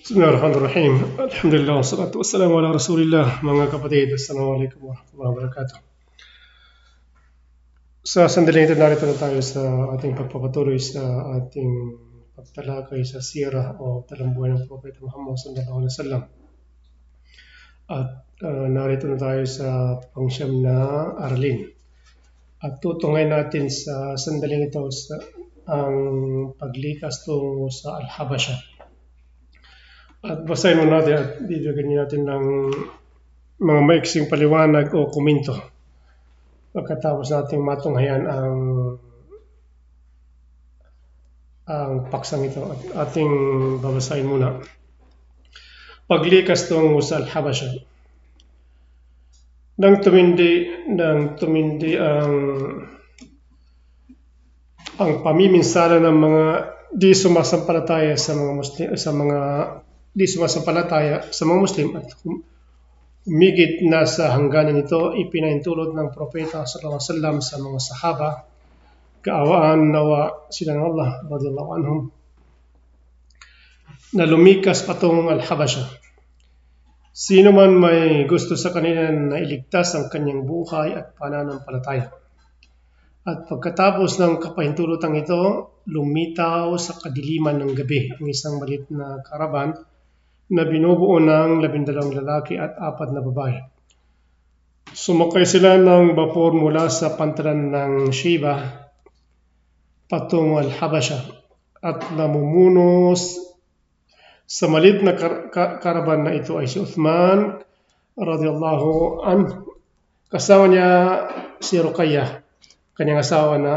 Bismillahirrahmanirrahim. Alhamdulillah, wassalatu wassalamu ala rasulillah. Mga kapatid, Assalamualaikum warahmatullahi wabarakatuh. Sa sandaling ito, narito na tayo sa ating pagpapatuloy sa ating pagtalakay sa sirah o talambuhay ng Propeta Muhammad sallallahu alaihi wasallam. At uh, narito na tayo sa pangsyam na aralin. At tutungay natin sa sandaling ito sa ang paglikas tungo sa Al-Habasha at basahin mo natin at bibigyan natin ng mga maiksing paliwanag o komento. Pagkatapos nating matunghayan ang ang paksang ito at ating babasahin muna. Paglikas tungo sa Al-Habasha. Nang tumindi, nang tumindi ang ang pamiminsala ng mga di sumasampalataya sa mga Muslim sa mga di sumasampalataya sa mga Muslim at humigit na sa hangganan nito ipinahintulot ng propeta sallallahu alaihi wasallam sa mga sahaba kaawaan nawa sila ng Allah radiyallahu anhum na lumikas patungong Al-Habasha. Sino man may gusto sa kanila na iligtas ang kanyang buhay at pananampalataya. At pagkatapos ng kapahintulutang ito, lumitaw sa kadiliman ng gabi ang isang malit na karaban na binubuo ng labindalawang lalaki at apat na babae. Sumakay sila ng bapor mula sa pantalan ng Sheba patungo al-Habasha at namumuno sa malit na kar- kar- karaban na ito ay si Uthman radiyallahu an kasama niya si Ruqayyah kanyang asawa na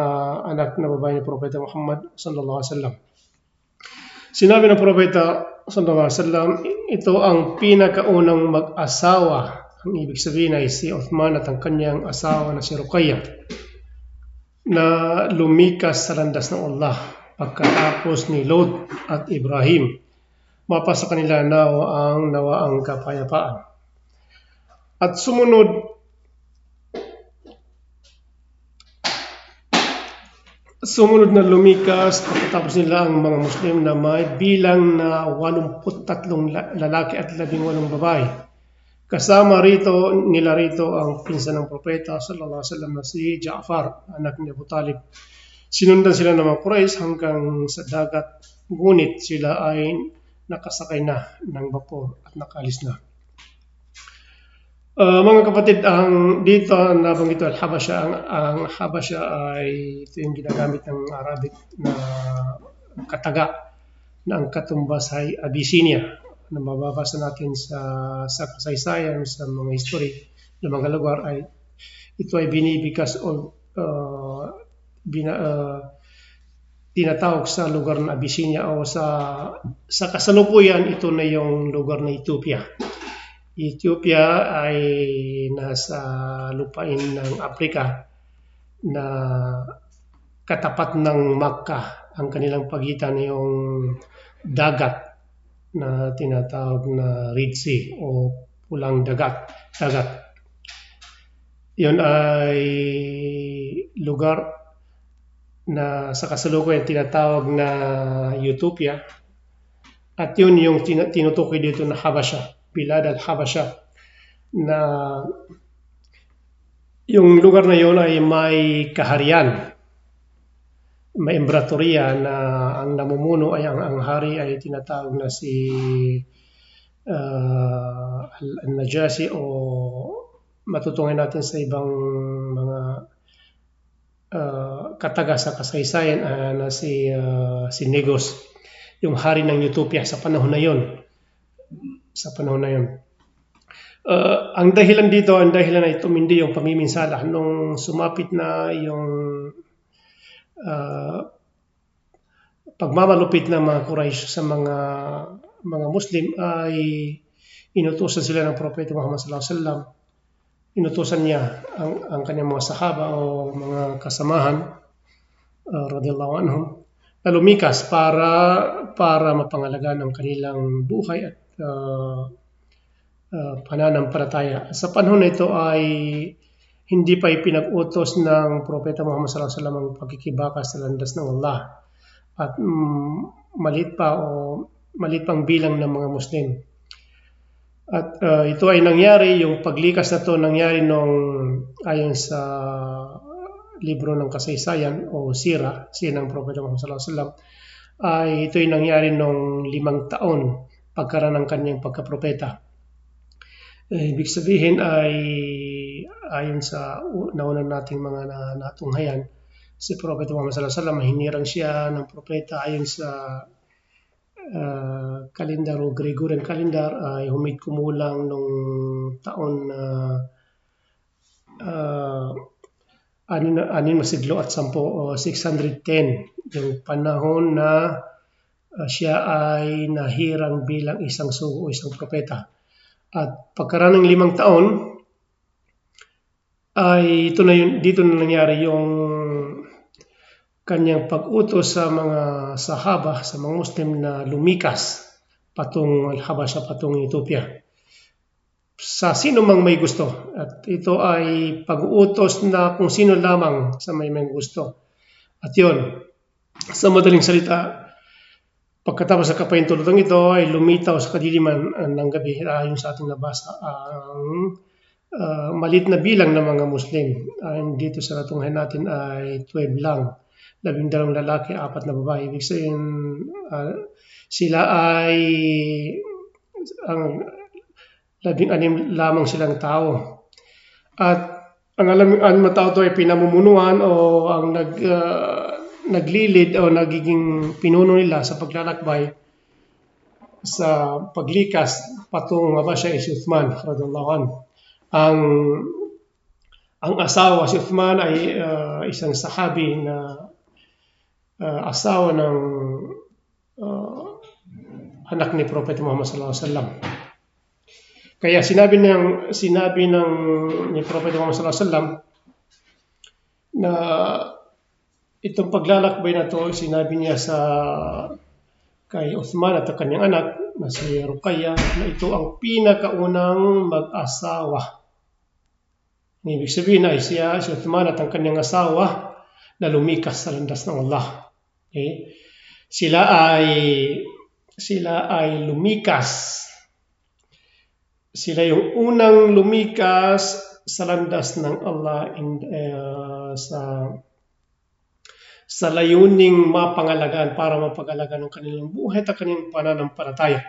anak na babae ni Propeta Muhammad sallallahu alaihi wasallam. Sinabi ng Propeta sallallahu alaihi wasallam, ito ang pinakaunang mag-asawa. Ang ibig sabihin ay si Uthman at ang kanyang asawa na si Ruqayyah na lumikas sa landas ng Allah pagkatapos ni Lot at Ibrahim. Mapa sa kanila nawa ang nawa ang kapayapaan. At sumunod Sumunod na lumikas pagkatapos nila ang mga Muslim na may bilang na 83 lalaki at 18 babae. Kasama rito, nila rito ang pinsan ng propeta sallallahu alaihi wasallam na si Ja'far, anak ni Abu Talib. Sinundan sila ng mga Quraysh hanggang sa dagat, ngunit sila ay nakasakay na ng vapor at nakalis na. Uh, mga kapatid, ang dito nabanggit ito al-Habasha, ang, ang Habasha ay ito yung ginagamit ng Arabic na kataga na ang katumbas ay Abyssinia na mababasa natin sa sa kasaysayan sa mga history ng mga lugar ay ito ay binibikas o uh, bina, uh, tinatawag sa lugar ng Abyssinia o sa sa kasalukuyan ito na yung lugar ng Ethiopia. Ethiopia ay nasa lupain ng Afrika na katapat ng Makkah ang kanilang pagitan yung dagat na tinatawag na Red Sea o pulang dagat. dagat. Yun ay lugar na sa kasalukuyan tinatawag na Utopia at yun yung tinutukoy dito na Habasha Bilad al-Habasha na yung lugar na yun ay may kaharian, may embratoriya na ang namumuno ay ang, ang hari ay tinatawag na si uh, al-Najasi o matutungan natin sa ibang mga uh, kataga sa kasaysayan uh, na si uh, si Negos, yung hari ng Utopia sa panahon na yon sa panahon na yun. Uh, ang dahilan dito, ang dahilan ay tumindi yung pamiminsala. Nung sumapit na yung uh, pagmamalupit ng mga Quraysh sa mga mga Muslim ay inutusan sila ng Propeta Muhammad sallallahu alaihi wasallam. Inutusan niya ang, ang kanyang mga sahaba o mga kasamahan uh, radiyallahu anhum na lumikas para para mapangalagaan ang kanilang buhay at uh, uh, pananampalataya. Sa panahon na ito ay hindi pa ipinag-utos ng Propeta Muhammad wasallam ang pagkikibaka sa landas ng Allah. At um, malit pa o maliit pang bilang ng mga Muslim. At uh, ito ay nangyari, yung paglikas na to nangyari nung ayon sa libro ng kasaysayan o sira, sira ng Propeta Muhammad wasallam, ay ito ay nangyari nung limang taon pagkaroon ng kanyang pagkapropeta. Eh, ibig sabihin ay ayon sa nauna nating mga na, natunghayan, si Propeta Muhammad sallallahu alaihi wasallam hinirang siya ng propeta ayon sa uh, kalendar o Gregorian calendar ay humit kumulang nung taon na uh, anin, anin masiglo at sampo o 610 yung panahon na uh, siya ay nahirang bilang isang sugo o isang propeta. At pagkaraan ng limang taon, ay ito na yun, dito na nangyari yung kanyang pag-utos sa mga sahaba, sa mga Muslim na lumikas patung Al-Habasha, patung Ethiopia. Sa sino mang may gusto. At ito ay pag-uutos na kung sino lamang sa may may gusto. At yon sa madaling salita, pagkatapos sa kapahintulutang ito ay lumitaw sa kadiliman ng gabi ayon sa ating nabasa ang uh, malit na bilang ng mga Muslim. Ayon dito sa natunghay natin ay 12 lang labing dalawang lalaki, apat na babae. Ibig sabihin, uh, sila ay ang labing anim lamang silang tao. At ang alam ang mga tao to ay pinamumunuan o ang nag uh, naglilid o nagiging pinuno nila sa paglalakbay sa paglikas patungo nga ba siya si Uthman radhiyallahu anhu. Ang ang asawa si Uthman ay uh, isang sahabi na uh, asawa ng uh, anak ni Prophet Muhammad sallallahu alaihi wasallam. Kaya sinabi ng sinabi ng ni Prophet Muhammad sallallahu alaihi wasallam na itong paglalakbay na to sinabi niya sa kay Uthman at kanyang anak na si Ruqayya na ito ang pinakaunang mag-asawa. Ibig sabihin ay siya, si Uthman at ang kanyang asawa na lumikas sa landas ng Allah. Okay? Sila ay sila ay lumikas. Sila yung unang lumikas sa landas ng Allah in, uh, sa sa layuning mapangalagaan para mapagalagaan ng kanilang buhay at kanilang pananampalataya.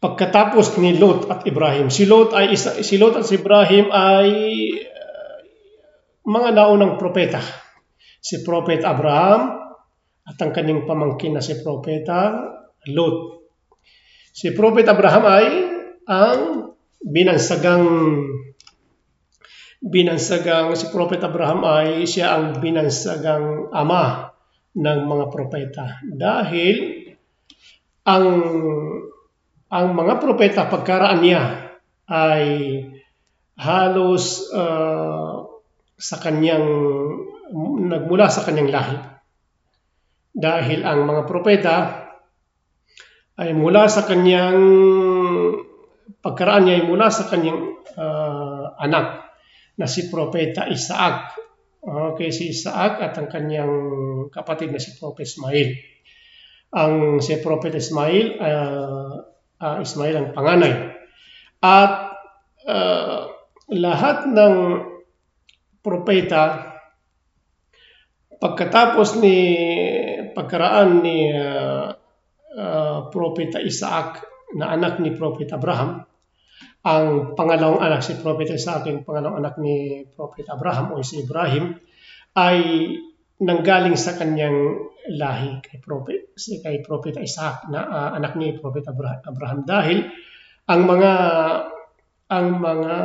Pagkatapos ni Lot at Ibrahim, si Lot ay isa, si Lot at si Ibrahim ay mga naunang propeta. Si Prophet Abraham at ang kanyang pamangkin na si Propeta Lot. Si Prophet Abraham ay ang binansagang binansagang si Prophet Abraham ay siya ang binansagang ama ng mga propeta dahil ang ang mga propeta pagkaraan niya ay halos uh, sa kanyang nagmula sa kanyang lahi. Dahil ang mga propeta ay mula sa kanyang pagkaraan niya ay mula sa kanyang uh, anak na si propeta Isaac. Okay, si Isaac at ang kanyang kapatid na si Prophet Ismail. Ang si Prophet Ismail, uh, uh, Ismail ang panganay. At uh, lahat ng propeta pagkatapos ni pagkaraan ni uh, uh, propeta Isaac na anak ni propeta Abraham ang pangalawang anak si propeta Isaac yung pangalawang anak ni propeta Abraham o si Ibrahim ay nanggaling sa kanyang lahi kay prophet kay propeta Isaac na uh, anak ni propeta Abraham. Dahil ang mga ang mga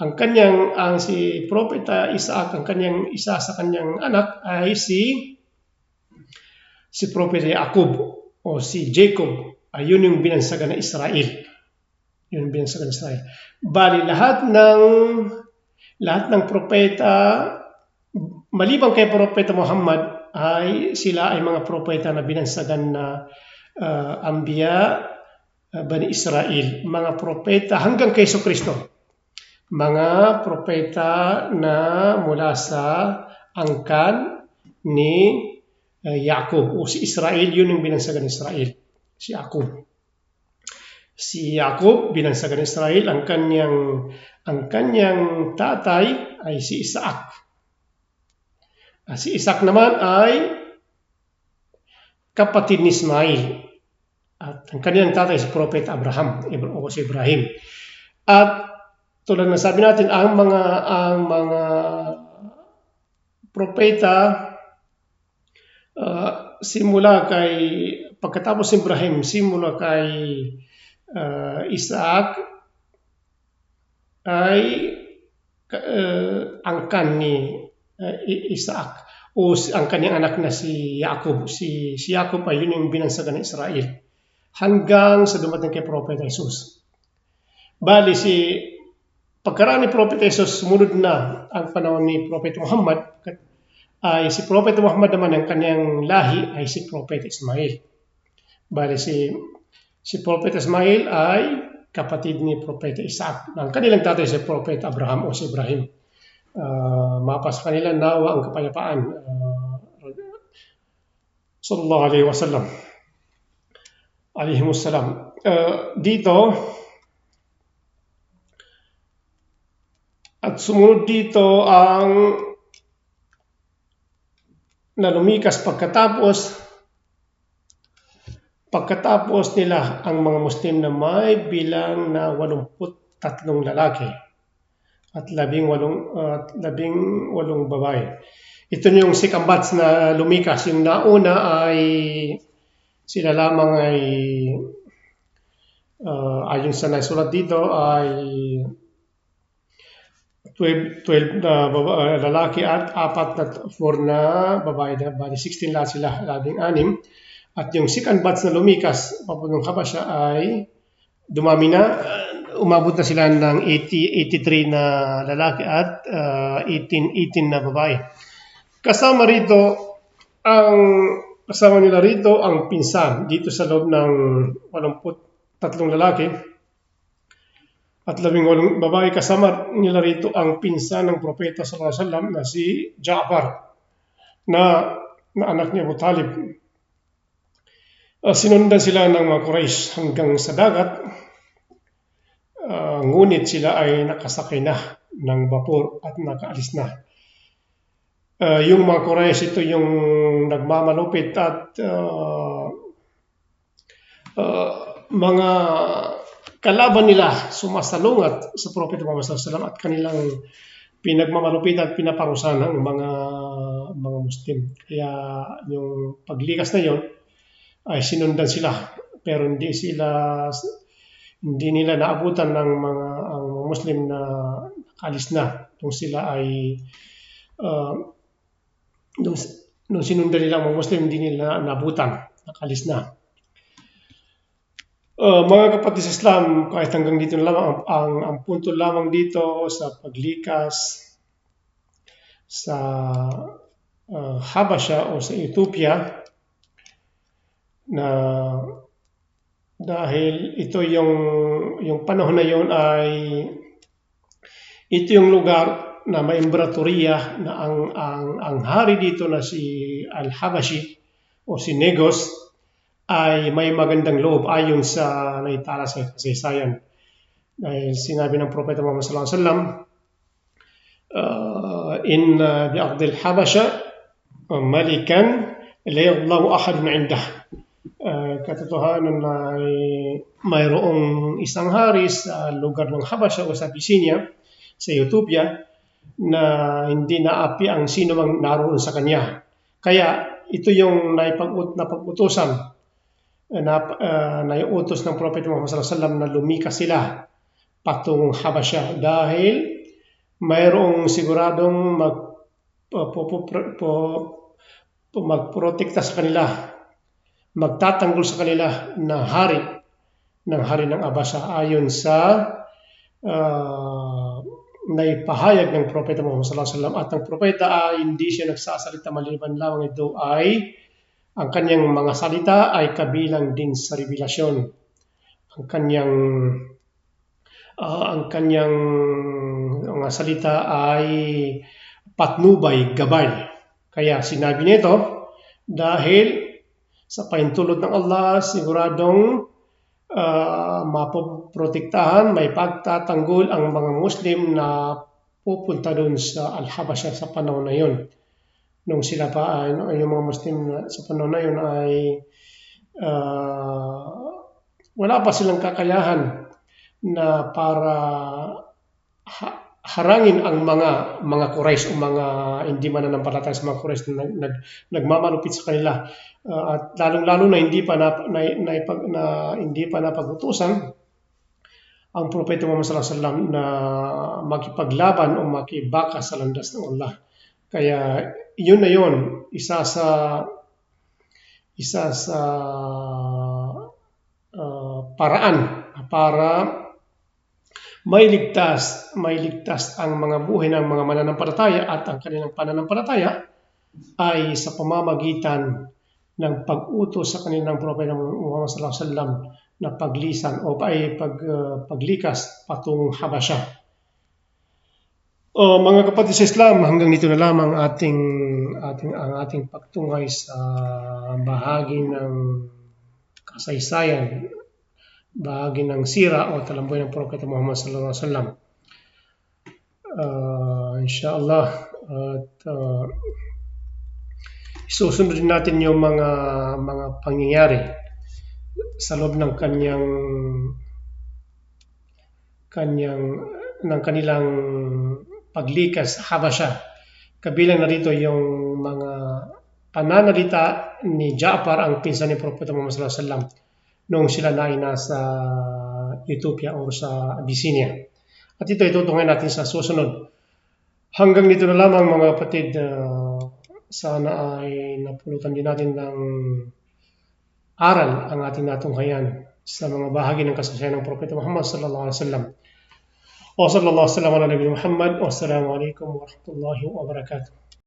ang kanyang ang si propeta Isaac ang kanyang isa sa kanyang anak ay si si propeta Jacob o si Jacob. Ay yun yung binansagan ng Israel yun Israel bali lahat ng lahat ng propeta maliban kay propeta Muhammad ay sila ay mga propeta na binansagan na uh, ambiya uh, Bani Israel. Mga propeta hanggang kay Kristo mga propeta na mula sa angkan ni uh, Yaakov o si Israel, yun yung binansagan ni Israel, si Yaakov. Si Yaakov, binansagan ni Israel, ang kanyang, ang kanyang tatay ay si Isaac. Si Isaac naman ay kapatid ni Ismail. At ang kanyang tatay si Prophet Abraham o si Ibrahim. At tulad na sabi natin, ang mga ang mga propeta uh, simula kay pagkatapos ni Ibrahim, simula kay Isaac ay uh, angkan ni uh, Isaac o ang kanyang anak na si Jacob. Si, si Jacob ay yun yung binansagan ng Israel hanggang sa dumating kay Prophet Jesus. Bali, si pagkaraan ni Prophet Jesus, sumunod na ang panahon ni Prophet Muhammad, ay si Prophet Muhammad naman ang kanyang lahi ay si Prophet Ismail. Bali, si, si Prophet Ismail ay kapatid ni Prophet Isaac. Ang kanilang tatay si Prophet Abraham o si Ibrahim. Uh, mapas kanila nawa ang kapayapaan. Uh, sallallahu alaihi wasallam alaihimussalam. Uh, dito, at sumunod dito ang na lumikas pagkatapos pagkatapos nila ang mga Muslim na may bilang na 83 lalaki at labing walong, uh, labing walong babae. Ito yung batch na lumikas. Yung nauna ay sila lamang ay uh, ayon sa nasulat dito ay 12, 12 na uh, lalaki at apat na 4 na babae na bali 16 lahat sila labing anim at yung second batch na lumikas papuntang Habasha ay dumami na. Uh, umabot na sila ng 80, 83 na lalaki at uh, 18, 18 na babae. Kasama rito ang Kasama nila rito ang pinsan dito sa loob ng 83 lalaki at labing walong babae. Kasama nila rito ang pinsan ng propeta sallallahu alaihi wasallam na si Ja'far na, na anak ni Abu Talib. Uh, sinundan sila ng mga Quraysh hanggang sa dagat uh, ngunit sila ay nakasakay na ng bapor at nakaalis na uh, yung mga Quraysh ito yung nagmamalupit at uh, uh, mga kalaban nila sumasalungat sa Prophet Muhammad SAW at kanilang pinagmamalupit at pinaparusahan ng mga mga Muslim. Kaya yung paglikas na yon ay sinundan sila pero hindi sila hindi nila naabutan ng mga ang Muslim na alis na kung sila ay uh, nung, nung sinundan nila mga Muslim, hindi nila nabutan, nakalis na. Uh, mga kapatid sa Islam, kahit hanggang dito na lamang, ang, ang, ang punto lamang dito sa paglikas sa uh, Habasha o sa Ethiopia na dahil ito yung yung panahon na yon ay ito yung lugar na may imperatorya na ang, ang, ang hari dito na si Al-Habashi o si Negos ay may magandang loob ayon sa naitala sa kasaysayan. Dahil sinabi ng Propeta Muhammad sallallahu alaihi wasallam, uh, in uh, bi'aqd al-Habasha uh, malikan layallahu ahadun indah. Uh, katotohanan na mayroong isang hari sa lugar ng Habasha o sa Abyssinia, sa Ethiopia, na hindi naapi ang sino mang naroon sa kanya. Kaya ito yung naipag napag-utusan na uh, naiutos ng Prophet Muhammad wasallam na lumikas sila patungong Habasya dahil mayroong siguradong mag uh, po, po, po, po, magprotekta sa kanila magtatanggol sa kanila na hari ng hari ng Abasa ayon sa uh, na ipahayag ng Propeta Muhammad sallallahu alaihi wasallam at ang propeta ay hindi siya nagsasalita maliban lamang ito ay ang kanyang mga salita ay kabilang din sa revelasyon. Ang kanyang uh, ang kanyang mga salita ay patnubay, gabay. Kaya sinabi nito Dahil sa pahintulot ng Allah, siguradong uh, mapoprotektahan, may pagtatanggol ang mga Muslim na pupunta doon sa Al-Habasha sa panahon na yun. Nung sila pa ay, yung mga Muslim na, sa panahon na yun ay uh, wala pa silang kakayahan na para harangin ang mga mga Quraysh o mga hindi mananampalataya sa mga Quraysh na nag, nag, nagmamalupit sa kanila uh, at lalong-lalo na hindi pa na, na, na, na, na hindi pa napagutusan ang propeta Muhammad sallallahu alaihi wasallam na makipaglaban o makibaka sa landas ng Allah. Kaya yun na yun, isa sa isa sa uh, paraan para may ligtas, may ligtas ang mga buhay ng mga mananampalataya at ang kanilang pananampalataya ay sa pamamagitan ng pag-utos sa kanilang propeta Muhammad sallallahu alaihi wasallam na paglisan o ay pag, uh, paglikas patungong Habasha. O mga kapatid sa Islam, hanggang dito na lamang ating ating ang ating pagtungay sa bahagi ng kasaysayan bahagi ng sira o talamboy ng Propeta Muhammad sallallahu alaihi wasallam. Uh, inshallah at uh, isusunod din natin yung mga mga pangyayari sa loob ng kanyang kanyang ng kanilang paglikas sa Habasha. Kabilang narito yung mga pananalita ni Ja'far ang pinsan ni Propeta Muhammad sallallahu alaihi wasallam noong sila na ay nasa Ethiopia o sa Abyssinia. At ito itutungay natin sa susunod. Hanggang dito na lamang mga kapatid, uh, sana ay napulutan din natin ng aral ang ating natunghayan sa mga bahagi ng kasaysayan ng Propeta Muhammad sallallahu alaihi wasallam. Wa sallallahu alaihi wasallam ala Nabi Muhammad. Wassalamu alaikum warahmatullahi wabarakatuh.